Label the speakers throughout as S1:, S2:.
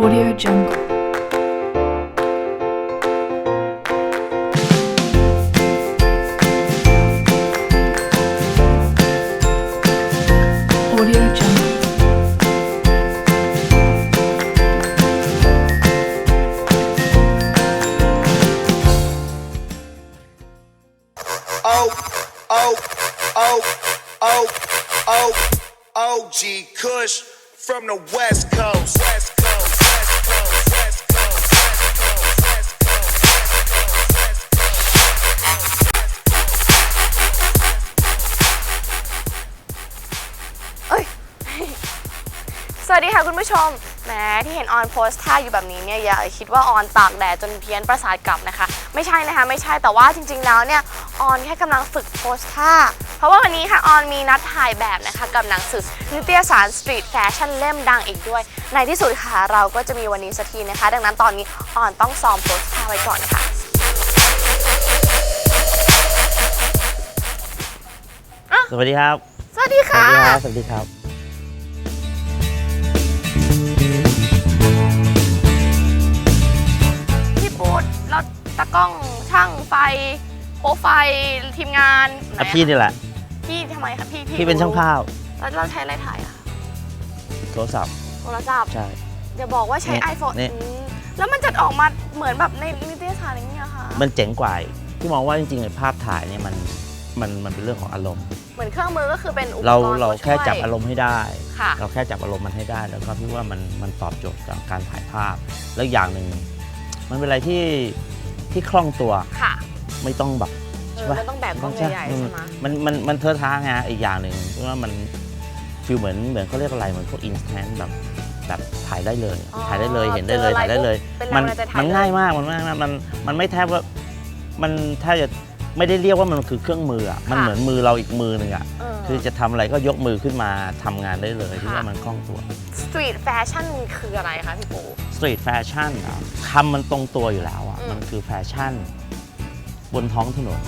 S1: Audio Jungle. Oh, oh,
S2: oh, oh, oh O O O OG Kush from the West
S3: สวัสดีค่ะคุณผู้ชมแหมที่เห็นออนโพสท่าอยู่แบบนี้เนี่ยอย่าคิดว่าออนตากแดดจนเพี้ยนประสาทกลับนะคะ ไม่ใช่นะคะไม่ใช่แต่ว่าจริง ๆ แล้วเนี่ยออนแค่กำลังฝึกโพสท่า เพราะว่าวันนี้ค่ะออนมีนัดถ่ายแบบนะคะกับหนังสือนิตยสารสตรีทแฟชั่นเล่มดังอีกด้วย ในที่สุดค่ะเราก็จะมีวันนี้สักทีนะคะ ดังนั้นตอนนี้ออนต้องซ้อมโพสท่าไว้ก่อนนะคะ
S4: สวัสดีครับ
S3: สวัสดี
S4: สวั
S3: ค่ะ
S4: สดีครับสวัสดีครับา
S3: กล้องช่างไฟโปรไฟล์ทีมงานไหน
S4: อะ
S3: อะ
S4: พี่นี่แหละ
S3: พี่ทำไมคะพี่
S4: พี่เป็นช่างภาพ
S3: แล้วเราใช้อะไรถ่ายอะคะ
S4: โทรศัพท์
S3: โทรศัพท์
S4: ใช่
S3: อย่าบอกว่าใช้
S4: เนี่ย
S3: iPhone
S4: เนี่ย
S3: อืมแล้วมันจะออกมาเหมือนแบบในนิตยสารอย่างเงี้ยค่ะ
S4: มันเจ๋งกว่าอีกพี่มองว่าจริงๆในภาพถ่ายเนี่ยมันมันมันเป็นเรื่องของอารมณ์
S3: เหมือนเครื่องมือก็คือเป็นอุป
S4: เรา
S3: กรณ์
S4: เรา
S3: ตัวช่วย
S4: แค่จับอารมณ์ให้ได้
S3: ค่ะ
S4: เราแค่จับอารมณ์มันให้ได้ แล้วก็พี่ว่ามันมันตอบโจทย์กับการถ่ายภาพ แล้วอย่างหนึ่งมันเป็นอะไรที่ ที่คล่องตัว
S3: ค่ะ
S4: ไม่ต้องแบบ
S3: เอ
S4: ใช่
S3: อ
S4: ปะ
S3: มันต้องแบกกล้อง
S4: ใช่
S3: ใหญ่ๆ
S4: อืม
S3: ใช่ไหม
S4: มันมันมันเทอะท้าไงอีกอย่างหนึ่งเพราะว่ามันฟิลเหมือนเหมือนเขาเรียกอะไรเหมือนพวกอินสแตนแบบแบบถ่ายได้เลย
S3: อ๋อ
S4: ถ่ายได้เลยเห็นได้เลย
S3: เจออะไร
S4: ถ่ายได้เลย
S3: ปุ๊บเป็นแรง
S4: มัน
S3: บันดาลใจถ่าย
S4: มัน
S3: เลย
S4: ง่ายมากมันง่ายมากมันมันไม่แทบว่ามันแทบจะ ไม่ได้เรียกว่ามันคือเครื่องมืออะมันเหมือนมือเราอีกมือหนึ่งอะ
S3: เออ
S4: คือจะทำอะไรก็ยกมือขึ้นมาทำงานได้เลย
S3: ค่ะ
S4: ที่ว่ามันคล่องตัว
S3: สตรีทแฟชั่นคืออะไรคะพี่ปู
S4: สตรีทแฟชั่นคำมันตรงตัวอยู่แล้วอะ
S3: อืม
S4: มันคือแฟชั่น บนท้องถนน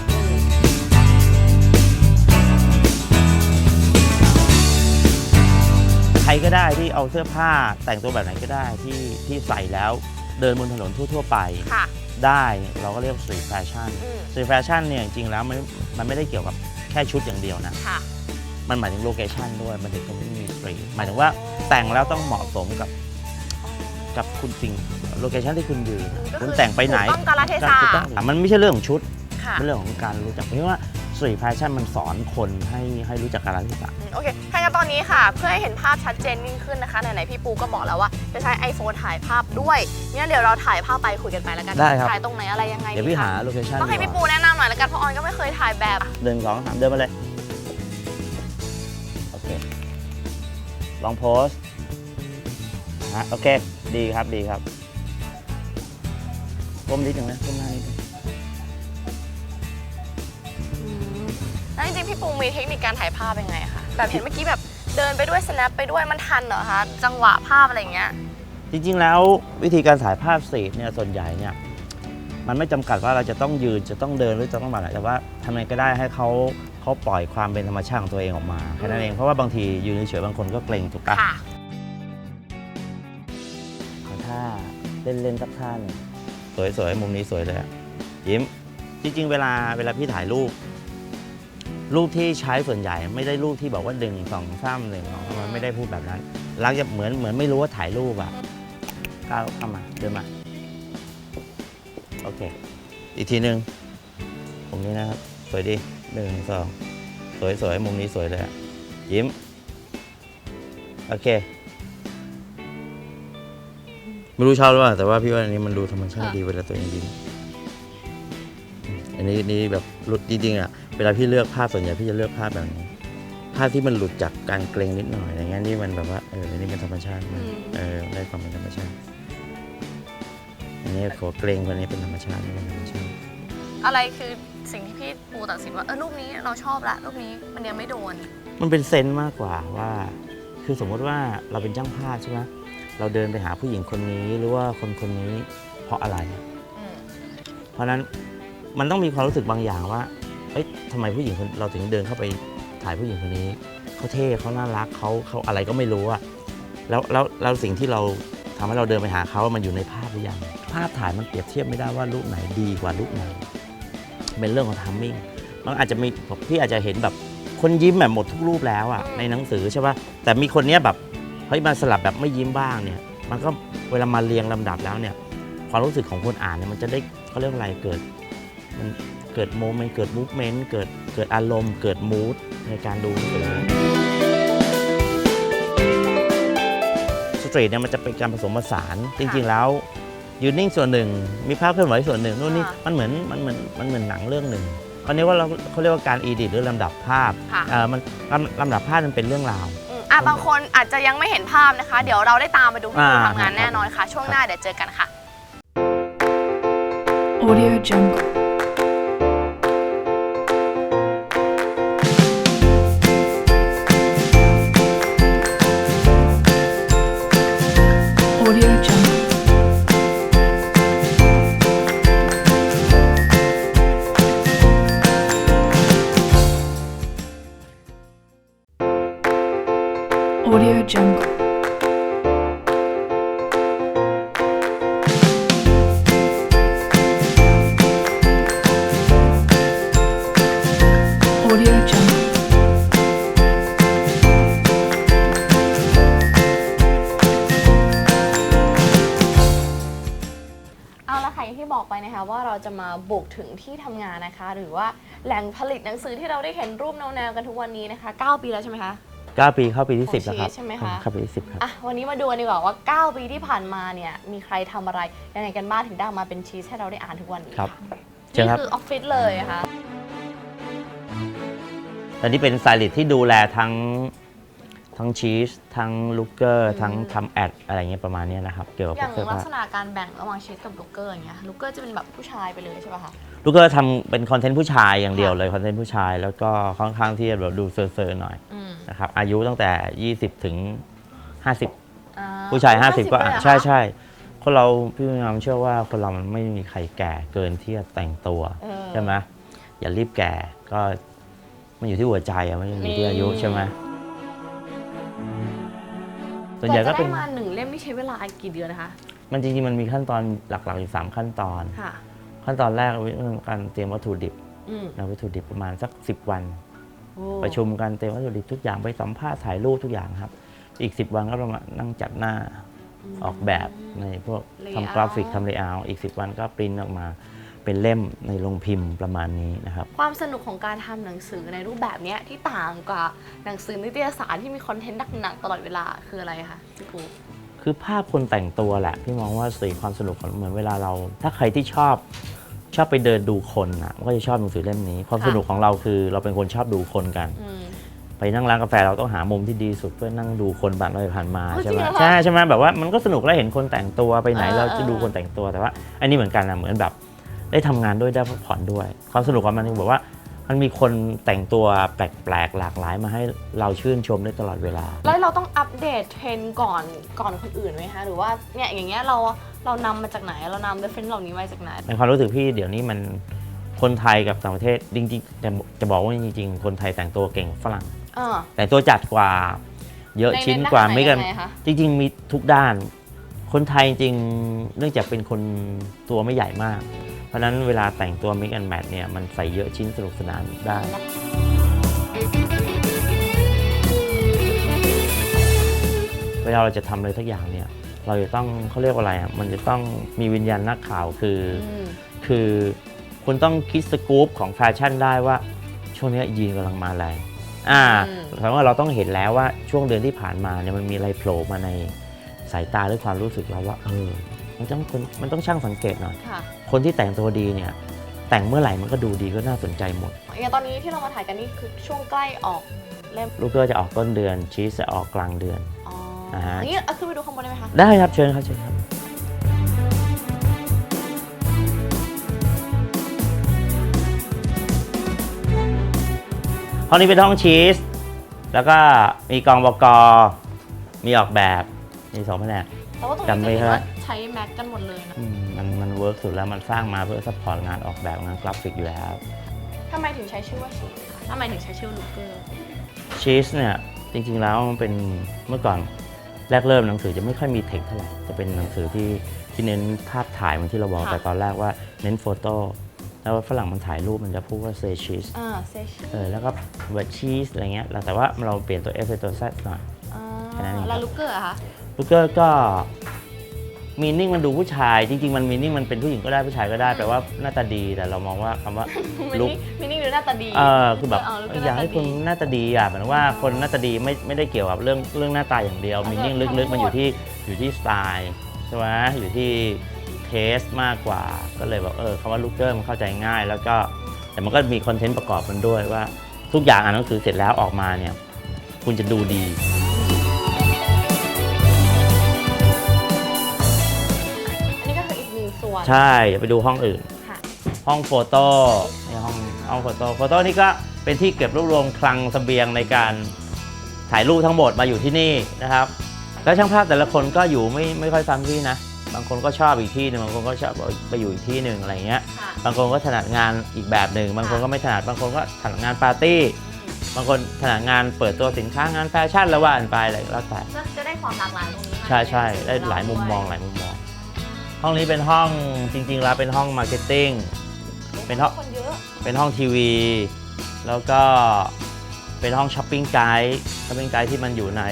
S4: ใครก็ได้ที่เอาเสื้อผ้าแต่งตัวแบบไหนก็ได้ที่ที่ใส่แล้วเดินบนถนนทั่ว ๆ ไป
S3: ค่ะ
S4: ได้เราก็เรียกสตรีทแฟชั่น
S3: อืม
S4: สตรีทแฟชั่นเนี่ยจริงๆแล้วมันมันไม่ได้เกี่ยวกับแค่ชุดอย่างเดียวนะ
S3: ค่ะ
S4: มันหมายถึงโลเคชันด้วย มันถึงจะไม่มีสตรีทหมายถึงว่าแต่งแล้วต้องเหมาะสมกับกับคุณจริงโลเคชันที่คุณยืน
S3: ก็คือ
S4: คุณแต่งไปไหน
S3: ถูกต้องกาลเทศะ
S4: ถูกต้องมันไม่ใช่เรื่องของชุด
S3: ค่ะ
S4: เป็นเรื่องของการรู้จักเพราะว่าส ตรีทแฟชั่นมันสอนคนให้ให้รู้จักการเทศะ
S3: อืมโอเคถ้างั้นตอนนี้ค่ะ เพื่อให้เห็นภาพชัดเจนยิ่งขึ้นนะคะ ไหนๆ พี่ปูก็บอกแล้วว่า จะใช้ iPhone ถ่ายภาพด้วยงั้นเดี๋ยวเราถ่ายภาพไปคุยกันไปแล้วกัน
S4: ได้ครับ
S3: ถ่ายตรงไหนอะไรยังไง
S4: เดี๋ยวพี่
S3: คะ
S4: หาโลเคชัน
S3: ต้องให้พี่ปูแนะนำหน่อยแล้วกัน เพราะออนก็ไม่เคยถ่ายแบบ
S4: เดินสองสามเดินมาเลย โอเค ลองโพสต์ฮะโอเค ดีครับดีครับก้มนิดหนึ่งนะก้มหน้านิดหนึง
S3: จริงๆ พี่ปูมีเทคนิคการถ่ายภาพยังไงอะคะแบบเห็นเมื่อกี้แบบเดินไปด้วย snap ไปด้วยมันทันเหรอคะจังหวะภาพอะไรอย่างเงี้ย
S4: จริง ๆ แล้ววิธีการถ่ายภาพสตรีทเนี่ยส่วนใหญ่เนี่ยมันไม่จำกัดว่าเราจะต้องยืนจะต้องเดินหรือจะต้องมาไหนแต่ว่าทำไงก็ได้ให้เขาเขาปล่อยความเป็นธรรมชาติของตัวเองออกมาแค่นั้นเองเพราะว่าบางทียืนเฉยๆบางคนก็เกรงถูกปะ
S3: ค่ะ
S4: ขอท่าเล่นๆสักท่าหนึ่งสวยๆ มุมนี้สวยเลยอะยิ้ม จริง ๆ เวลาเวลาพี่ถ่ายรูป รูปที่ใช้ส่วนใหญ่ไม่ได้รูปที่บอกว่าดึงสองสามหนึ่งสองมันไม่ได้พูดแบบนั้นรักจะเหมือนเหมือนไม่รู้ว่าถ่ายรูปอะก้าวเข้ามาเดินมา โอเค อีกทีหนึ่งมุมนี้นะครับ สวยดีหนึ่งสองสวยสวยมุมนี้สวยเลยอะยิ้ม โอเค ไม่รู้ชอบหรือเปล่าแต่ว่าพี่ว่าอันนี้มันดูธรรมชาติ
S3: ค่ะ
S4: ดีเวลาตัวเองยิ้ม อืมอันนี้นี่แบบหลุดจริงๆอะเวลาพี่เลือกภาพส่วนใหญ่พี่จะเลือกภาพแบบนี้ ภาพที่มันหลุดจากการเกรงนิดหน่อยอย่างเงี้ยนี่มันแบบว่าเอออันนี้เป็นธรรมชาติมาก
S3: อืม
S4: เออได้ความเป็นธรรมชาติ อันนี้ขอเกรงกว่านี้เป็นธรรมชาตินี่เป็นธรรมชาติ
S3: อะไรคือสิ่งที่พี่ปูตัดสินว่าเออรูปนี้เราชอบละรูปนี้มันยังไม่โดน
S4: มันเป็นเซนส์มากกว่าว่า คือสมมติว่าเราเป็นช่างภาพใช่ไหมเราเดินไปหาผู้หญิงคนนี้หรือว่าคนคนนี้เพราะอะไร
S3: อืม
S4: เพราะฉะนั้น มันต้องมีความรู้สึกบางอย่างว่า เอ้ยทำไมผู้หญิงคนเราถึงเดินเข้าไปถ่ายผู้หญิงคนนี้ เขาเท่เขาน่ารักเขาเขาอะไรก็ไม่รู้อะแล้วแล้วแล้วสิ่งที่เราททำให้เราเดินไปหาเขามันอยู่ในภาพหรือยัง ภาพถ่ายมันเปรียบเทียบไม่ได้ว่ารูปไหนดีกว่ารูปไหน เป็นเรื่องของทัมมิ่งมันอาจจะมีพี่อาจจะเห็นแบบคนยิ้มแบบหมดทุกรูปแล้วอะในหนังสือใช่ป่ะ แต่มีคนเนี้ยแบบเฮ้ยมาสลับแบบไม่ยิ้มบ้างเนี่ย มันก็เวลามาเรียงลำดับแล้วเนี่ยความรู้สึกของคนอ่านเนี่ยมันจะได้เขาเรียกอะไรเกิด มันเกิดโมเมนต์เกิดมูฟเมนต์เกิดเกิดอารมณ์ เกิดมูดในการดูหนังสือสตรีทเนี่ยมันจะเป็นการผสมผสานจริง ๆ แล้วยืนนิ่งส่วนหนึ่ง มีภาพเคลื่อนไหวส่วนหนึ่งนู่นนี่
S3: ค่ะ
S4: มันเหมือนมันเหมือนมันเหมือนหนังเรื่องหนึ่งอันนี้ว่าเราเขาเรียกว่าการอีดิทหรือลำดับภาพ
S3: ค่ะ
S4: เอ่อมันลำลำดับภาพมันเป็นเรื่องราว
S3: อืมอะบางคนอาจจะยังไม่เห็นภาพนะคะ เดี๋ยวเราได้ตามไปดูพี่ปู
S4: อ่า
S3: ทำงาน
S4: ครับ
S3: แน่นอนค่ะ ช่วงหน้าเดี๋ยวเจอกันค่ะ
S1: Audio Jungle.
S3: ที่บอกไปนะคะว่าเราจะมาบุกถึงที่ทำงานนะคะ หรือว่าแหล่งผลิตหนังสือที่เราได้เห็นรูปแนวๆกันทุกวันนี้นะคะ 9 ปีแล้วใช่ไหมคะ
S4: 9 ปีเข้าปีที่
S3: ของ
S4: 10 แล้วครับ
S3: ชีสใช่ไหมคะ
S4: เข้าปีที่10ครับ
S3: อะวันนี้มาดูกันดีกว่าว่า 9 ปีที่ผ่านมาเนี่ยมีใครทำอะไรยังไงกันบ้างถึงได้ออกมาเป็นชีสให้เราได้อ่านทุกวันนี้
S4: ครับะเชิญ
S3: นี่
S4: ครับ
S3: คือออฟฟิศเลยค่ะ
S4: แต่นี่เป็นสไตลิสต์ที่ดูแลทั้ง ทั้งชีสทั้งลูกเกอร์
S3: อืม
S4: ทั้งทำแอดอะไรเงี้ยประมาณเนี้ยนะครับเกี่ยวกับ
S3: อ
S4: พว
S3: ย่ากง
S4: เสื้อ
S3: ลั
S4: ผ้าก
S3: ษณะการแบ่งระหว่างชีสกับลูกเกอร์อย่างเงี้ยลูกเกอร์จะเป็นแบบผู้ชายไปเลยใช่ป่ะคะ
S4: ลูกเกอร์ทำเป็นคอนเทนต์ผู้ชายอย่างเดียว
S3: ค่ะ
S4: เลยคอนเทนต์ผู้ชาย แล้วก็ค่อนข้างที่จะแบบดูเซอร์ๆหน่อย
S3: อืม
S4: นะครับอายุตั้งแต่ 20 ถึง 50
S3: อ่
S4: ผู้ชาย 50 ก็
S3: เลย
S4: อะ
S3: เหรอคะ
S4: ใช่ใช่คนเราพี่งามเชื่อว่าคนเรามันไม่มีใครแก่เกินที่จะแต่งตัว
S3: เออ
S4: ใช่ไหมอย่ารีบแก่ก็มันอยู่ที่หัวใจอะไม่ได้อยู่ที่อายุ
S3: นี่
S4: ใช่ไหม ส่วน
S3: ก
S4: ใหญ่
S3: ว่า
S4: ก็
S3: จะ
S4: เป็
S3: ได้
S4: น
S3: มาหนึ่งเล่มนี่ใช้เวลากี่เดือนนะคะ
S4: มันจริงๆมันมีขั้นตอนหลักๆอยู่สามขั้นตอน
S3: ค่ะ
S4: ขั้นตอนแรกเรื่องการเตรียมวัตถุดิบ
S3: อืม
S4: นะวัตถุดิบประมาณสัก 10 วัน
S3: โอ้
S4: ประชุมกันเตรียมวัตถุดิบทุกอย่างไปสัมภาษณ์ถ่ายรูปทุกอย่างครับ อีก 10 วันก็ประมาณนั่งจัดหน้าออกแบบในพวกทำกราฟิกทำเลเยอร์อีก 10 วันก็ปริ้นออกมา เป็นเล่มในโรงพิมพ์ประมาณนี้นะครับ
S3: ความสนุกของการทำหนังสือในรูปแบบเนี้ยที่ต่างกว่าหนังสือนิตยสารที่มีคอนเทนต์หนักๆตลอดเวลาคืออะไรคะพี่ปู
S4: คือภาพคนแต่งตัวแหละ พี่มองว่าสื่อความสนุกของเหมือนเวลาเรา ถ้าใครที่ชอบชอบไปเดินดูคนอะมันก็จะชอบหนังสือเล่มนี้ ความสนุกของเราคือเราเป็นคนชอบดูคนกัน
S3: อืม
S4: ไปนั่งร้านกาแฟเราต้องหามุมที่ดีสุดเพื่อนั่งดูคนผ่านไปผ่านมา
S3: อ๋อ
S4: ใช่ไหม
S3: จริงเหรอคะ
S4: ใช่ใช่ไหมแบบว่ามันก็สนุกแล้วเห็นคนแต่งตัวไปไหน
S3: เออ
S4: เราจะดู
S3: เออ
S4: คนแต่งตัวแต่ว่า อันนี้เหมือนกันนะเหมือนแบบ ได้ทำงานด้วยได้พักผ่อนด้วย ความสนุกของมันคือแบบว่ามันมีคนแต่งตัวแปลกๆหลากหลายมาให้เราชื่นชมได้ตลอดเวลา
S3: แล้วเราต้องอัปเดตเทรนด์ก่อนก่อนคนอื่นไหมคะหรือว่าเนี่ยอย่างเงี้ยเราเรานำมาจากไหนเรานำเรฟเฟนเหล่านี้มาจากไหน
S4: ในความรู้สึกพี่เดี๋ยวนี้มันคนไทยกับต่างประเทศจริงๆจะจะบอกว่าจริง ๆ คนไทยแต่งตัวเก่งกว่าฝรั่ง
S3: เออ
S4: แต่งตัวจัดกว่า เยอะ
S3: ใน
S4: ชิ้น
S3: ใน
S4: กว่า
S3: ด้านไหน
S4: ไม่กัน
S3: ยังไงคะ
S4: จริง ๆ มีทุกด้าน คนไทยจริงๆเนื่องจากเป็นคนตัวไม่ใหญ่มาก เพราะฉะนั้นเวลาแต่งตัวมิกแอนแมทเนี่ยมันใส่เยอะชิ้นสนุกสนานได้ เวลาเราจะทำอะไรสักอย่างเนี่ยเราจะต้องเขาเรียกว่าอะไรอะมันจะต้องมีวิญญาณนักข่าวคืออ
S3: อืม
S4: คือคุณต้องคิดสกู๊ปของแฟชั่นได้ว่า ช่วงนี้ยีนกำลังมาแรงอ่า
S3: อืม
S4: แปลว่าเราต้องเห็นแล้วว่าช่วงเดือนที่ผ่านมาเนี่ยมันมีอะไรโผล่มาใน สายตาหรือความรู้สึกเราว่าเออมันต้องคนมันต้องช่างสังเกตหน่อย
S3: ค่ะ
S4: คนที่แต่งตัวดีเนี่ยแต่งเมื่อไหร่มันก็ดูดีก็น่าสนใจหมด
S3: อย่างตอนนี้ที่เรามาถ่ายกันนี่คือช่วงใกล้ออกเล่ม
S4: ลูกเกอร์จะออกต้นเดือนชีสจะออกกลางเดือน
S3: อ๋อ
S4: อ่าฮะ
S3: อย่างนี้เอาขึ้นไปดูข้างบนได้ไหมคะ
S4: ได้ครับเชิญครับเชิญครับ ห้องนี้เป็นห้องชีส แล้วก็มีกองบกมีออกแบบ มีสองแผนก
S3: แต่ว่าตรง
S4: จำ
S3: นี้
S4: ไม่
S3: จะเห็น
S4: ได้
S3: ว่าใช้แม็กกันหมดเลยนะ
S4: อืมมันมันเวิร์กสุดแล้วมันสร้างมาเพื่อซัพพอร์ตงานออกแบบงานกราฟิกอยู่แล้ว
S3: ทำไมถึงใช้ชื่อว่าชีสคะทำไมถึงใช้ชื่อลูกเกอร์
S4: ชีสเนี่ยจริงๆแล้วมันเป็นเมื่อก่อนแรกเริ่มหนังสือจะไม่ค่อยมีเทคเท่าไหร่จะเป็นหนังสือที่ที่เน้นภาพถ่ายเหมือนที่เราบอก
S3: ค่ะ
S4: แต่ตอนแรกว่าเน้นโฟโต้แล้วฝรั่งมันถ่ายรูปมันจะพูดว่าเซชิส
S3: อ่าเซช
S4: เออแล้วก็เวอร์ชีสอะไรเงี้ยแล้วแต่ว่าเราเปลี่ยนตัว F เป็นตัว Z หน่อย แค่นั้นเองครับ
S3: แล้วลูกเกอร์อะคะ
S4: ลูกเกอร์ก็มีนิ่งมันดูผู้ชาย จริง ๆ มันมีนิ่งมันเป็นผู้หญิงก็ได้ผู้ชายก็ได้แปลว่าหน้าตาดีแต่เรามองว่าคำว่า
S3: มิ
S4: ลุก
S3: นิ่งมินิ่งดูหน้าตาดี
S4: เออคือแบบ
S3: เออ Look ก็
S4: อยากให้
S3: หน้าตาดี
S4: คนหน้าตาดีอะเหมือนว่าคนหน้าตาดีไม่ไม่ได้เกี่ยวกับเรื่องเรื่องหน้าตาอย่างเดียว
S3: เออ
S4: มีนิ่ง
S3: ทั้ง
S4: ลึกๆมัน
S3: หมด
S4: อยู่ที่อยู่ที่สไตล์ใช่ไหมอยู่ที่เทสมากกว่าก็เลยแบบเออคำว่าลูกเกอร์มันเข้าใจง่าย แล้วก็แต่มันก็มีคอนเทนต์ประกอบมันด้วยว่า ทุกอย่างอ่านหนังสือเสร็จแล้วออกมาเนี่ย คุณจะดูดี ใช่อย่าไปดูห้องอื่น
S3: ค่ะ
S4: ห้องโฟโต้ในห้องห้องโฟโต้โฟโต้นี่ก็เป็นที่เก็บรวบรวมคลังเสบียงในการถ่ายรูปทั้งหมดมาอยู่ที่นี่นะครับ แล้วช่างภาพแต่ละคนก็อยู่ไม่ไม่ค่อยซ้ำที่นะ บางคนก็ชอบอีกที่หนึ่งบางคนก็ชอบไปอยู่อีกที่หนึ่งอะไรเงี้ย
S3: ค่ะ
S4: บางคนก็ถนัดงานอีกแบบหนึ่ง บางคนก็ไม่ถนัด บางคนก็ถนัดงานปาร์ตี้ บางคนถนัดงานเปิดตัวสินค้างานแฟชั่นแล้วว่ากันไปอะไรก็แล้วแต่
S3: ก็จะได้ความหลากหลายตรงนี้มา
S4: ใช่ใช่ได้
S3: นนังสื
S4: หลายมุมมอง
S3: ด้ว
S4: หลายมุมมอง ห้องนี้เป็นห้องจริง ๆ แล้วเป็นห้องมาร์เก็ตติ้งเป็นห้อง
S3: คนเยอะ
S4: เป็นห้องทีวี แล้วก็เป็นห้องช้อปปิ้งไกด์ช้อปปิ้งไกด์ที่มันอยู่ใน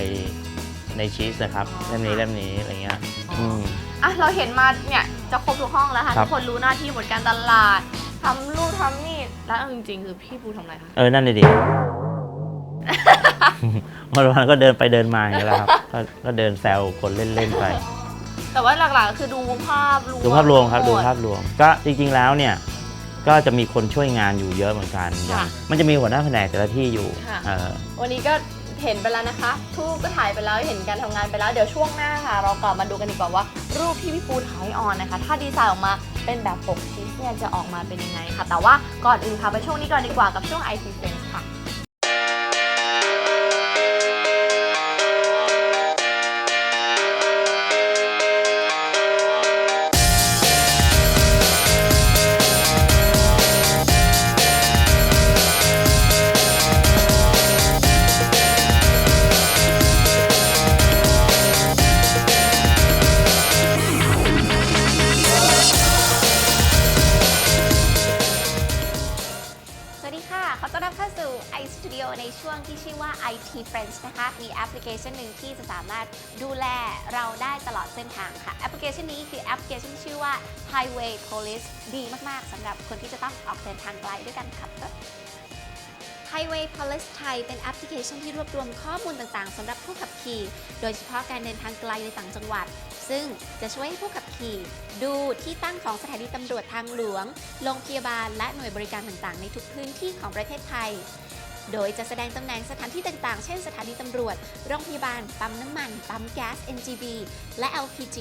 S4: ในชีสนะครับ
S3: อ๋อ
S4: เล่มนี้เล่มนี้อะไรเงี้ยอืม
S3: อะเราเห็นมาเนี่ยจะครบทุกห้องแล้วค่ะ
S4: ครั
S3: ทุ
S4: บ
S3: กคนรู้หน้าที่หมดการตลาดทำรูปทำนี่แล้วเอาจริงๆคือพี่ปูทำอะไรคะ
S4: เออนั่นเลยดิวันวันๆก็เดินไปเดินมาอย่างเงี้ยแหละครับก็ก็เดินแซวคนเล่นๆไป
S3: แต่ว่าหลักๆก็คือดูภาพรวม
S4: ดูภาพรวมครับ
S3: ห
S4: ดู
S3: ด
S4: ภาพรวม ก็จริงๆแล้วเนี่ยก็จะมีคนช่วยงานอยู่เยอะเหมือนกันอย่าง
S3: ค่ะ
S4: มันจะมีหัวหน้าแผนกแต่ละที่อยู่
S3: ค่ะ
S4: เออ
S3: วันนี้ก็เห็นไปแล้วนะคะทูปก็ถ่ายไปแล้วเห็นการทำงานไปแล้วเดี๋ยวช่วงหน้าค่ะ เรากลับมาดูกันดีกว่าว่า รูปที่พี่ปูถ่ายให้ออนนะคะ ถ้าดีไซน์ออกมาเป็นแบบปกชีสเนี่ยจะออกมาเป็นยังไงค่ะ แต่ว่าก่อนอื่นค่ะไปช่วงนี้ก่อนดีกว่ากับช่วง IT Friends ค่ะ
S5: ชันหนึ่งที่จะสามารถดูแลเราได้ตลอดเส้นทางค่ะ แอปพลิเคชันนี้คือแอปพลิเคชันชื่อว่า Highway Police ดีมาก ๆสำหรับคนที่จะต้องออกเดินทางไกลด้วยกันขับ Highway Police ไทยเป็นแอปพลิเคชันที่รวบรวมข้อมูลต่างๆสำหรับผู้ขับขี่ โดยเฉพาะการเดินทางไกลในต่างจังหวัด ซึ่งจะช่วยให้ผู้ขับขี่ ดูที่ตั้งของสถานีตำรวจทางหลวง โรงพยาบาลและหน่วยบริการต่างๆ ในทุกพื้นที่ของประเทศไทย โดยจะแสดงตำแหน่งสถานที่ต่างๆ เช่นสถานีตำรวจ โรงพยาบาล ปั๊มน้ำมัน ปั๊มแก๊ส NGV และ LPG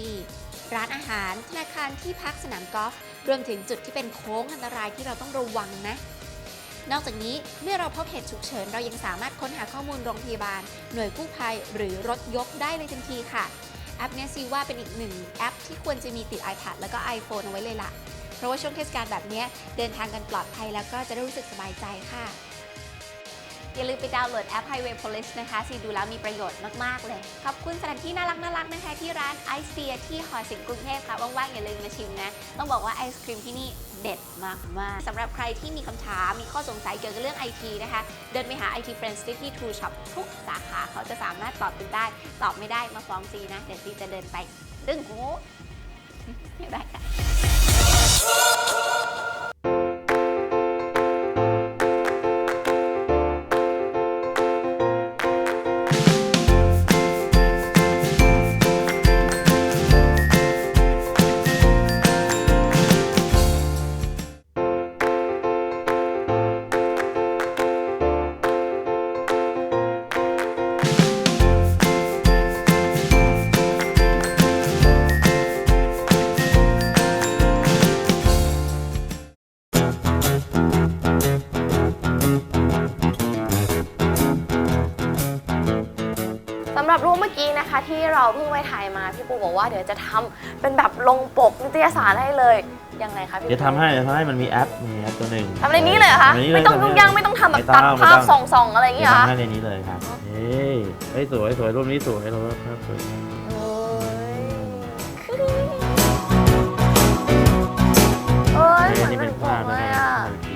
S5: ร้านอาหาร ธนาคารที่พักสนามกอล์ฟ รวมถึงจุดที่เป็นโค้งอันตรายที่เราต้องระวังนะ นอกจากนี้เมื่อเราพบเหตุฉุกเฉิน เรายังสามารถค้นหาข้อมูลโรงพยาบาล หน่วยกู้ภัย หรือรถยกได้เลยทันทีค่ะ แอปเนี้ซีว่าเป็นอีกหนึ่งแอปที่ควรจะมีติด iPad แล้วก็ iPhone เอาไว้เลยล่ะ เพราะว่าช่วงเทศกาลแบบนี้เดินทางกันปลอดภัยแล้วก็จะได้รู้สึกสบายใจค่ะ อย่าลืมไปดาวน์โหลดแอป Highway Police นะคะซีดูแล้วมีประโยชน์มาก ๆ เลย ขอบคุณสถานที่น่ารักน่ารักๆนะคะที่ร้านไอซ์เ e ียที่หอศิลป์กรุงเทพค่ะ ว่างๆ อย่าลืมมาชิมนะ ต้องบอกว่าไอศครีมที่นี่เด็ดมาก ๆ สำหรับใครที่มีคำถาม มีข้อสงสัยเกี่ยวกับเรื่อง IT นะคะ เดินไปหา IT Friends ได้ที่ True Shop ทุกสาขาเขาจะสามารถตอบคุณได้ ตอบไม่ได้มาฟ้องซีนะ เดี๋ยวซีจะเดินไปดึงหูไม่ได้ค่ะ
S3: รับรูปเมื่อกี้นะคะ ที่เราเพิ่งไปถ่ายมาพี่ปูบอกว่าเดี๋ยวจะทำเป็นแบบลงปกนิตยสารให้เลยยังไงคะพี่
S4: เดี๋ยวทำให้เดี๋ยวทำให้มันมีแอปมีแอปตัวหนึ่ง
S3: ทำในนี้เลยเหรอคะ
S4: ทำในนี้เล
S3: ไม่ต้อง
S4: ทำใน
S3: ยุ่ง
S4: นี้
S3: ยากไม่ต้องทำแบบ
S4: ไม่
S3: ตัด
S4: ไม่
S3: ภาพ
S4: ต้อง
S3: ส่องๆอะไรอย่าง
S4: เดี๋
S3: เงี้
S4: ย
S3: ยวเหรอ
S4: ทำให้ในนี้เลยครับเฮ้ยเฮ้ยสวยสวยรูปนี้สวยรูปครับสวย
S3: โอ้ยเอ้ยเหมือน
S4: นี่
S3: เป็
S4: เป็นน
S3: ผ
S4: ภามพ
S3: เล
S4: นะ
S3: ย
S4: ครั
S3: อะ
S4: บ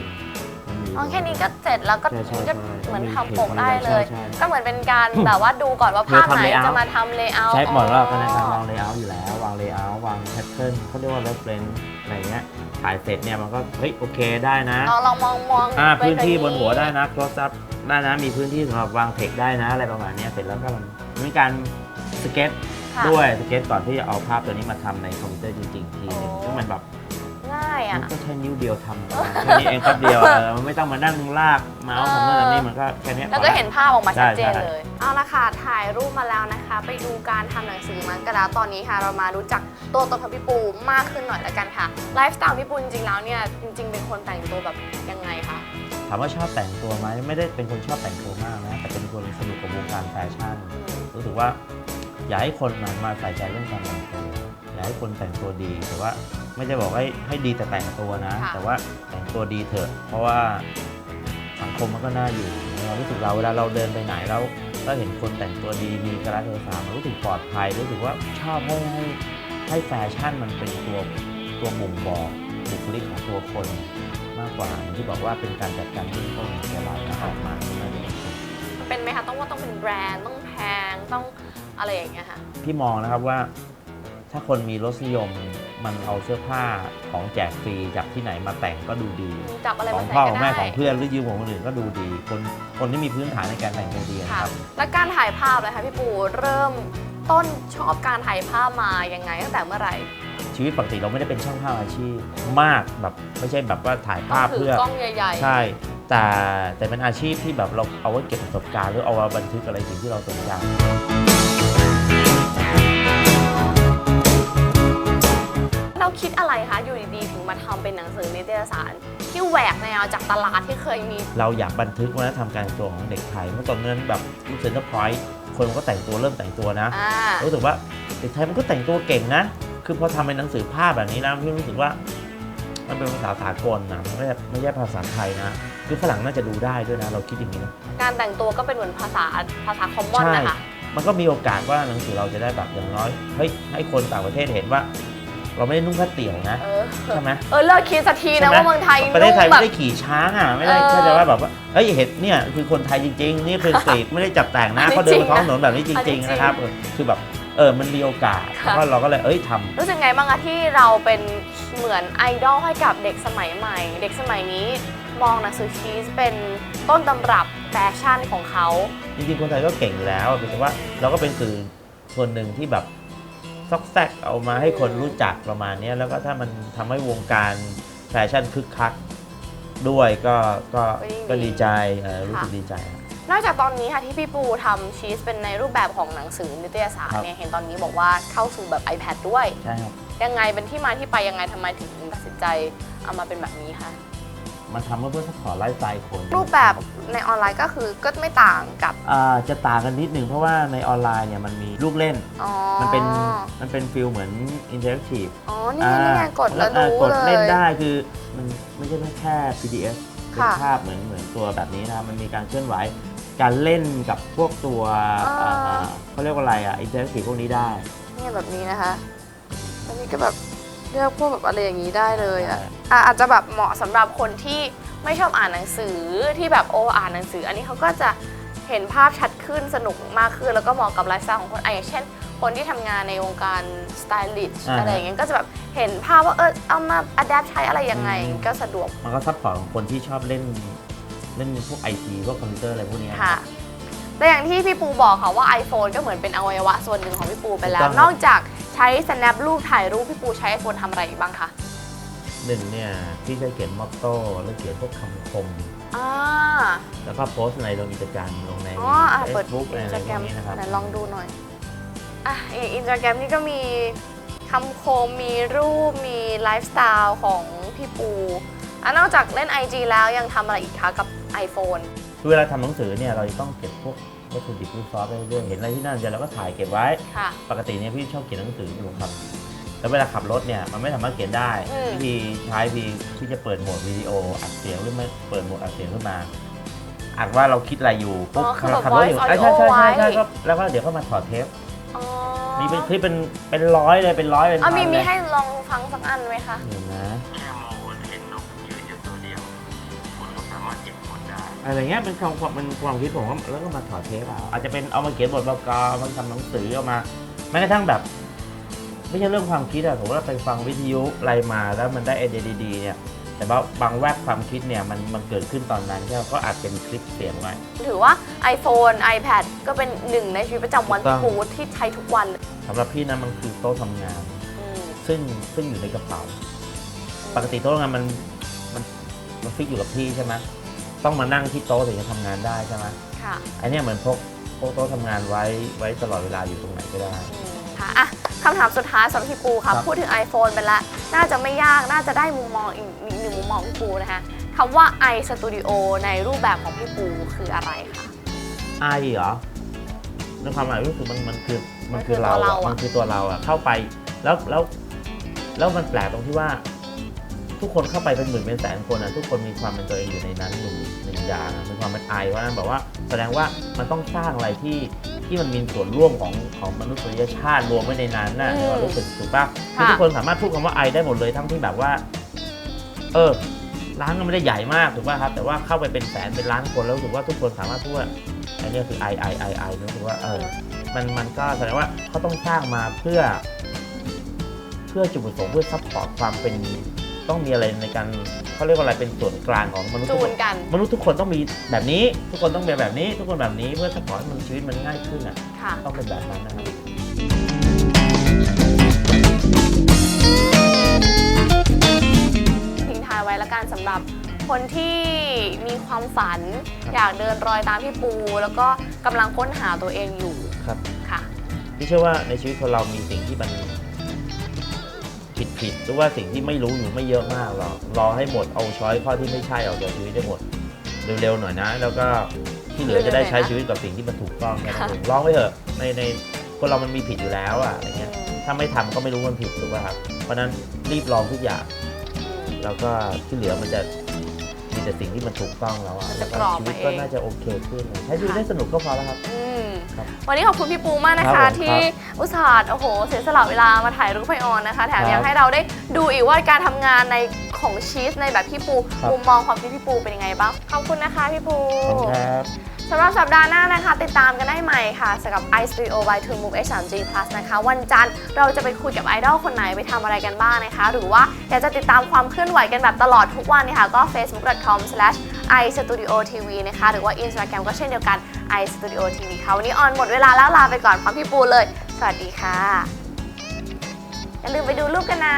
S3: อ๋อแค่นี้ก็เสร็จแล้วก็
S4: ใช่ใช่
S3: ก็
S4: ใช่
S3: เหมือน
S4: มี
S3: ทำปกได้เลย
S4: ใช่ใช่
S3: ก็เหมือนเป็นการแบบว่าดูก่อนว่าภาพไหน
S4: เพื่อทำ layout
S3: จะมาทำเลเยอร์
S4: ใช้หมอนเราก็ในการวางเลเยอร์อยู่แล้ว วางเลเยอร์วางแพทเทิร์นเขาเรียกว่า reference อะไรเงี้ยถ่ายเสร็จเนี่ยมันก็เฮ้ยโอเคได้นะ
S3: ลองลองมองมอง
S4: อ่า
S3: ไป
S4: พื้นที่
S3: แบบ
S4: บนหัวได้นะ close up ได้นะ มีพื้นที่สำหรับวางเทคได้นะ อะไรประมาณเนี้ยเสร็จแล้วก็มันมีการสเก็ต
S3: ค่ะ
S4: ด้วยสเก็ตก่อนที่จะเอาภาพตัวนี้มาทำในคอมพิวเตอร์จริงๆทีหนึง
S3: โอ้
S4: ซึ่งมันแบบ
S3: ง่าย อะ
S4: มันก็ใช้นิ้วเดียวทำแค่นี้เองแป๊บเดียวเออมันไม่ต้องมานั่งลากเมาส์ทำนู่นทำนี่มันก็แค่นี้ย
S3: แล้วก็เห็นภาพออกมาชัดเจน
S4: ใช่
S3: เลย เอาละค่ะ ถ่ายรูปมาแล้วนะคะ ไปดูการทำหนังสือมันกันแล้วตอนนี้ค่ะ เรามารู้จักตัวตนของพี่ปูมากขึ้นหน่อยละกันค่ะ ไลฟ์สไตล์พี่ปูจริงๆแล้วเนี่ย จริง ๆ เป็นคนแต่งตัวแบบยังไงคะ
S4: ถามว่าชอบแต่งตัวไหมไม่ได้เป็นคนชอบแต่งตัวมากนะ แต่เป็นคนสนุกกับวงการแฟชั่น
S3: อืม
S4: รู้สึกว่า อยากให้คนมามาใส่ใจเรื่องการแต่งตัว อยากให้คนแต่งตัวดี แต่ว่า ไม่ได้บอกให้ให้ดีแต่แต่งตัวนะ
S3: ค่ะ
S4: แต่ว่าแต่งตัวดีเถอะ เพราะว่าสังคมมันก็น่าอยู่เรารู้สึกเราเวลาเราเดินไปไหนแล้วก็เห็นคนแต่งตัวดีมีกระเทศะมันรู้สึกปลอดภัยรู้สึกว่าชอบให้ให้ให้แฟชั่นมันเป็นตัวตัวบ่งบอกบุคลิกของตัวคนมากกว่าอย่างที่บอกว่าเป็นการจัดการเบื้องต้นของตัวเรานะออกมาไม่ได้เป็นคน
S3: เป็นไหมคะต้องว่าต้องเป็นแบรนด์ต้องแพงต้องอะไรอย่างเงี้ยค่ะ
S4: พี่มองนะครับว่า ถ้าคนมีรสนิยมมันเอาเสื้อผ้าของแจกฟรีจากที่ไหนมาแต่งก็ดูดี
S3: จับอะไร
S4: ข
S3: มา
S4: อง
S3: ใส่
S4: พ่อข
S3: ก็
S4: อง
S3: ได้
S4: แม่ของเพื่อนหรือยืมของคนอื่นก็ดูดี คนคนที่มีพื้นฐานในการแต่งตัวดีนะ
S3: ค่ะ
S4: ครับ
S3: แล้วการถ่ายภาพเลยค่ะพี่ปูเริ่มต้นชอบการถ่ายภาพมายังไงตั้งแต่เมื่อไหร่
S4: ชีวิตปกติเราไม่ได้เป็นช่างภาพอาชีพมากแบบไม่ใช่แบบว่าถ่าย
S3: ต้อ
S4: ภางพ
S3: ถือ
S4: เพื่อ
S3: กล้องใหญ่ๆ
S4: ใช่ แต่แต่เป็นอาชีพที่แบบเราเอาไว้เก็บประสบการณ์หรือเอาไว้บันทึกอะไรสิ่งที่เราสนใจ
S3: เราคิดอะไรคะ อยู่ดีๆ ถึงมาทำเป็นหนังสือนิตยสาร ที่แหวกแนวจากตลาดที่เคยมี
S4: เราอยากบันทึกวัฒนธรรมการแต่งตัวของเด็กไทยเมื่อตอนนั้นแบบลูกเซนเตอร์พอยต์คนมันก็แต่งตัวเริ่มแต่งตัวนะ
S3: อ่า
S4: รู้สึกว่าเด็กไทยมันก็แต่งตัวเก่งนะ คือพอทำเป็นหนังสือภาพแบบนี้นะพี่รู้สึกว่า มันเป็นภาษาสากลนะมันไม่ใช่ไม่ใช่ภาษาไทยนะ คือฝรั่งน่าจะดูได้ด้วยนะ เราคิดอย่างนี้นะ
S3: การแต่งตัวก็เป็นเหมือนภาษาภาษาคอมมอน
S4: ใช่
S3: นะคะ
S4: มันก็มีโอกาสว่าหนังสือเราจะได้แบบอย่างน้อย เฮ้ย ให้คนต่างประเทศเห็นว่า เราไม่ได้นุ่งผ้าเตี่ยวนะ
S3: เออ
S4: ใช่ไหม
S3: เออเลิกคิดสักที
S4: ใช่
S3: นะ
S4: ไหม
S3: ว่าเมืองไทย
S4: ประเทศไทย
S3: นุ่งแบ
S4: ไม่
S3: บ
S4: ได้ขี่ช้างอะไม่ได้
S3: เออ
S4: แค่จะว่าแบบว่าเฮ้ยเห็นเนี่ยคือคนไทยจริง ๆ นี่เป็นสตรีทไม่ได้จับแต่งนะ
S3: อันนี้
S4: เขาเดิน
S3: จริ
S4: บ
S3: ง
S4: นท้อง
S3: นะ
S4: ถนนแบบนี้จ
S3: อันนี้
S4: ริง
S3: จริง
S4: ๆ นะครับเออคือแบบเออ มันมีโอกาส
S3: ค่ะ
S4: แล้วก็เราก็เลย เอ้ยทำ
S3: รู้สึกไงบ้างคะที่เราเป็นเหมือนไอดอลให้กับเด็กสมัยใหม่ เด็กสมัยนี้มองหนังสือชีสเป็นต้นตำรับแฟชั่นของเขา
S4: จริงๆ คนไทยก็เก่งอยู่แล้วเป็นแต่ว่าเราก็เป็นสื่อส่วนหนึ่งที่แบบ ซอกแซกเอามาให้คนรู้จักประมาณเนี้ยแล้วก็ถ้ามันทำให้วงการแฟชั่นคึกคักด้วยก็ก็
S3: ก็ยิ่งดี
S4: ก็ดีใจเออรู้สึก
S3: ค่ะ
S4: ดีใจ
S3: นอกจากตอนนี้ค่ะที่พี่ปูทำชีสเป็นในรูปแบบของหนังสือนิตยสาร
S4: ครับ
S3: เนี่ยเห็นตอนนี้บอกว่าเข้าสู่แบบ iPad ด้วย
S4: ใช่ครับ
S3: ยังไงเป็นที่มาที่ไปยังไงทำไมถึงตัดสินใจเอามาเป็นแบบนี้คะ
S4: มันทำเพื่อซัพพอร์ตไลฟ์สไตล์คน
S3: รูปแบบในออนไลน์ก็คือก็ไม่ต่างกับ
S4: อ่าจะต่างกันนิดหนึ่งเพราะว่าในออนไลน์เนี่ยมันมีลูกเล่น
S3: อ๋อ
S4: มันเป็นมันเป็นฟิลเหมือนอินเทอร์แอคทีฟ
S3: อ๋อนี่ไงนี่ไงกดแล้ว
S4: อ่า
S3: รู้
S4: กด
S3: เลย
S4: เล่นได้คือมันไม่ใช่แค่ PDF เป็น
S3: ค่ะ
S4: ภาพเหมือนเหมือนตัวแบบนี้นะครับมันมีการเคลื่อนไหวการเล่นกับพวกตัว
S3: อ่า
S4: อ่าเขาเรียกว่าอะไรอะอินเทอร์แอคทีฟพวกนี้ได้
S3: เนี่ยแบบนี้นะคะอันนี้ก็แบบ เลือกพวกแบบอะไรอย่างนี้ได้เลยอะ
S4: ใช่
S3: อะอาจจะแบบเหมาะสำหรับคนที่ไม่ชอบอ่านหนังสือที่แบบโออ่านหนังสือ อันนี้เขาก็จะเห็นภาพชัดขึ้นสนุกมากขึ้น แล้วก็เหมาะกับไลฟ์สไตล์ของคนอะอย่างเช่น คนที่ทำงานในวงการสไตลิสต์
S4: อ่า
S3: อะไรอย่างเงี้ยก็จะแบบเห็นภาพว่าเออเอามาอัดแอปใช้อะไรยังไง
S4: อืม
S3: ก็สะดวก
S4: มันก็ซัพพอร์ตของคนที่ชอบเล่น เล่นพวกไอทีพวกคอมพิวเตอร์อะไรพวกเนี้ย
S3: ค่ะแต่อย่างที่พี่ปูบอกค่ะว่า iPhone ก็เหมือนเป็นอวัยวะส่วนหนึ่งของพี่ปูไปแล้
S4: ถู
S3: ว
S4: กต้องครับ
S3: นอกจาก ใช้ snap รูปถ่ายรูปพี่ปูใช้ iPhone ทำอะไรอีกบ้างคะ
S4: หนึ่งเนี่ยพี่จะเขียนมอตโต้แล้วเขียนพวกคำคม
S3: อ่า
S4: แล้วก็โพสต์ในลงกิจการลงใน
S3: อ๋ออะ
S4: เฟ
S3: เปิด
S4: ซบุ๊ก
S3: อิ
S4: อะ
S3: นส
S4: ไร
S3: ตา
S4: พ
S3: แกร
S4: ว
S3: ม
S4: กนี้นะครับ
S3: ไหนลองดูหน่อย อะอย่างอินสตาแกรมนี่ก็มีคำโคมมีรูปมีไลฟ์สไตล์ของพี่ปูอะนอกจากเล่น IG แล้วยังทำอะไรอีกคะกับ iPhone
S4: คือเวลาทำหนังสือเนี่ยเราจะต้องเก็บพวก วัตถุดิบรูปซอฟต์ไปเรื่อยๆเห็นอะไรที่น่าสนใจเราก็ถ่ายเก็บไว้
S3: ค่ะ
S4: ปกติเนี่ยพี่ชอบเขียนหนังสืออยู่ครับ แล้วเวลาขับรถเนี่ยมันไม่สามารถเขียนได้
S3: อืม
S4: วิธีใช้พี่พี่จะเปิดโหมดวิดีโออัดเสียงหรือไม่เปิดโหมดอัดเสียงขึ้นมาอัดว่าเราคิดอะไรอยู่ปุ๊บ
S3: อ๋อคือแบบ
S4: ขัรถอยู่
S3: voice
S4: ใช่ใช่
S3: audio
S4: ใช่ใช่
S3: ไว้
S4: ก็แล้วก็เดี๋ยวก็มาถอดเทป
S3: อ๋อ
S4: มีเป็นคลิปเป็นเป็นร้อยเลยเป็นร้อยเป็น
S3: อะ
S4: พัน
S3: มี
S4: เล
S3: มี
S4: ย
S3: ให้ลองฟังสักอันไหมคะ
S4: เอะไรเงี้ยเป็นความความเป็นความคิดผมว่าแล้วก็มาถอดเทปเอาอาจจะเป็นเอามาเขียนบทประกอบเอามาทำหนังสือเอามาแม้กระทั่งแบบ ไม่ใช่เรื่องความคิดอะผมว่าไปฟังวิทยุอะไรมาแล้วมันได้ไอเดียดีๆเนี่ยแต่ว่าบางแวบความคิดเนี่ยมันมันเกิดขึ้นตอนนั้นเนี่ยก็อาจเป็นคลิปเสียงไว้
S3: ถือว่า iPhone iPad ก็เป็นหนึ่งในชีวิตประจำวัน
S4: ถูกต้
S3: ที่
S4: อง
S3: ปูที่ใช้ทุกวันเลย
S4: สำหรับพี่นะมันคือโต๊ะทำงาน
S3: อืม
S4: ซึ่งซึ่งอยู่ในกระเป๋า ปกติโต๊ะทำงานมันมันมันฟิกอยู่กับที่ใช่ไหม ต้องมานั่งที่โต๊ะถึงจะทำงานได้ใช่ไหม
S3: ค่ะ
S4: อันเนี้ยเหมือนพกพกโต๊ะทำงานไว้ไว้ตลอดเวลาอยู่ตรงไหนก็ได้
S3: อืมค่ะอะคำถามสุดท้ายสำหรับพี่ปูค่ะ
S4: ครับ
S3: พูดถึง iPhone ไปแล้วน่าจะไม่ยาก น่าจะได้มุมมองอีกอีกหนึ่งมุมมองพี่ปูนะคะคำว่า i Studio ในรูปแบบของพี่ปูคืออะไรคะ
S4: ไอเหรอในความหมายก็คือมันมันคือมันคือ
S3: มันคือ
S4: เรา
S3: ตัวเรา
S4: อะ
S3: อะ
S4: มันคือตัวเราอะเข้าไปแล้วแล้วแล้วมันแปลกตรงที่ว่า ทุกคนเข้าไปเป็นหมื่นเป็นแสนคนอะทุกคนมีความเป็นตัวเองอยู่ในนั้นหนึ่งหนึ่งอย่างอะมีความเป็นไอเพราะฉะนั้นแบบว่าแสดงว่ามันต้องสร้างอะไรที่ที่มันมีส่วนร่วมของของมนุษยชาติรวมไว้ในนั้นน่ะ
S3: อืม
S4: เรารู้สึกถูกปะคือ
S3: ค่ะ
S4: ทุกคนสามารถพูดคำว่าไอได้หมดเลยทั้งที่แบบว่า เออร้านก็ไม่ได้ใหญ่มากถูกป่ะครับแต่ว่าเข้าไปเป็นแสนเป็นล้านคนแล้วรู้สึกว่าทุกคนสามารถพูดว่าไอเนี่ยคือไอไอไอไอรู้สึกว่าเออมันมันก็แสดงว่าเขาต้องสร้างมาเพื่อ เพื่อจุดประสงค์เพื่อซัพพอร์ตความเป็น ต้องมีอะไรในการเขาเรียกว่าอะไรเป็นส่วนกลางของมนุษย์
S3: จู
S4: ทุกคนน
S3: กัน
S4: มนุษย์ทุกคนต้องมีแบบนี้ ทุกคนต้องเป็นแบบนี้ ทุกคนแบบนี้เพื่อซัพพอร์ตให้มันชีวิตมันง่ายขึ้นอะ
S3: ค่ะ
S4: ต้องเป็นแบบนั้นนะครับ
S3: ทิ้งท้ายไว้ละกันสำหรับคนที่มีความฝันอยากเดินรอยตามพี่ปู แล้วก็กำลังค้นหาตัวเองอยู่
S4: ครับ
S3: ค่ะ
S4: พี่เชื่อว่าในชีวิตคนเรามีสิ่งที่มัน ผิดผิดหรือว่าสิ่งที่ไม่รู้อยู่ไม่เยอะมากหรอกรอให้หมดเอาช้อยข้อที่ไม่ใช่ออกจากชีวิตได้หมดเร็วๆหน่อยนะ แล้วก็ที่เหลือจะได้ใช้ชีวิตกับสิ่งที่มันถูกต้องแค่นั้นเองลองไปเถอะในในคนเรามันมีผิดอยู่แล้วอะอะไรเงี้ยถ้าไม่ทำก็ไม่รู้มันผิดถูกป่ะครับ เพราะฉะนั้นรีบลองทุกอย่างแล้วก็ที่เหลือมันจะมีแต่สิ่งที่มันถูกต้องแล้วอะ
S3: มัน
S4: แล้
S3: จะ
S4: วก็
S3: กรอบ
S4: ชีวิต
S3: มาเอง
S4: ก็น่าจะโอเคขึ้นใช้ชีวิตได้สนุกก็พอแล้วครับ
S3: อืม
S4: ครับ
S3: วันนี้ขอบคุณพี่ปูมากนะ
S4: ครั
S3: คะ
S4: บผม
S3: ที่อุตส่าห์โอ้โหเสียสละเวลามาถ่ายรูปให้ออนนะคะ แถม
S4: ครับ
S3: ยังให้เราได้ดูอีกว่าการทำงานในของชีสในแบบพี่ปู
S4: ครับ
S3: มุมมองความคิดพี่ปูเป็นยังไงบ้างขอบคุณนะคะพี่ปู
S4: ขอบคุณครับ
S3: สำหรับสัปดาห์หน้านะคะ ติดตามกันได้ใหม่ค่ะสำหรับ i Studio by True Move H3G Plus นะคะ วันจันทร์เราจะไปคุยกับไอดอลคนไหนไปทำอะไรกันบ้างนะคะ หรือว่าอยากจะติดตามความเคลื่อนไหวกันแบบตลอดทุกวันนะคะก็ facebook.com/istudiotv นะคะ หรือว่า Instagram ก็เช่นเดียวกัน istudiotv ค่ะวันนี้ออนหมดเวลาแล้วลาไปก่อนพร้อมพี่ปูเลย สวัสดีค่ะอย่าลืมไปดูรูปกันนะ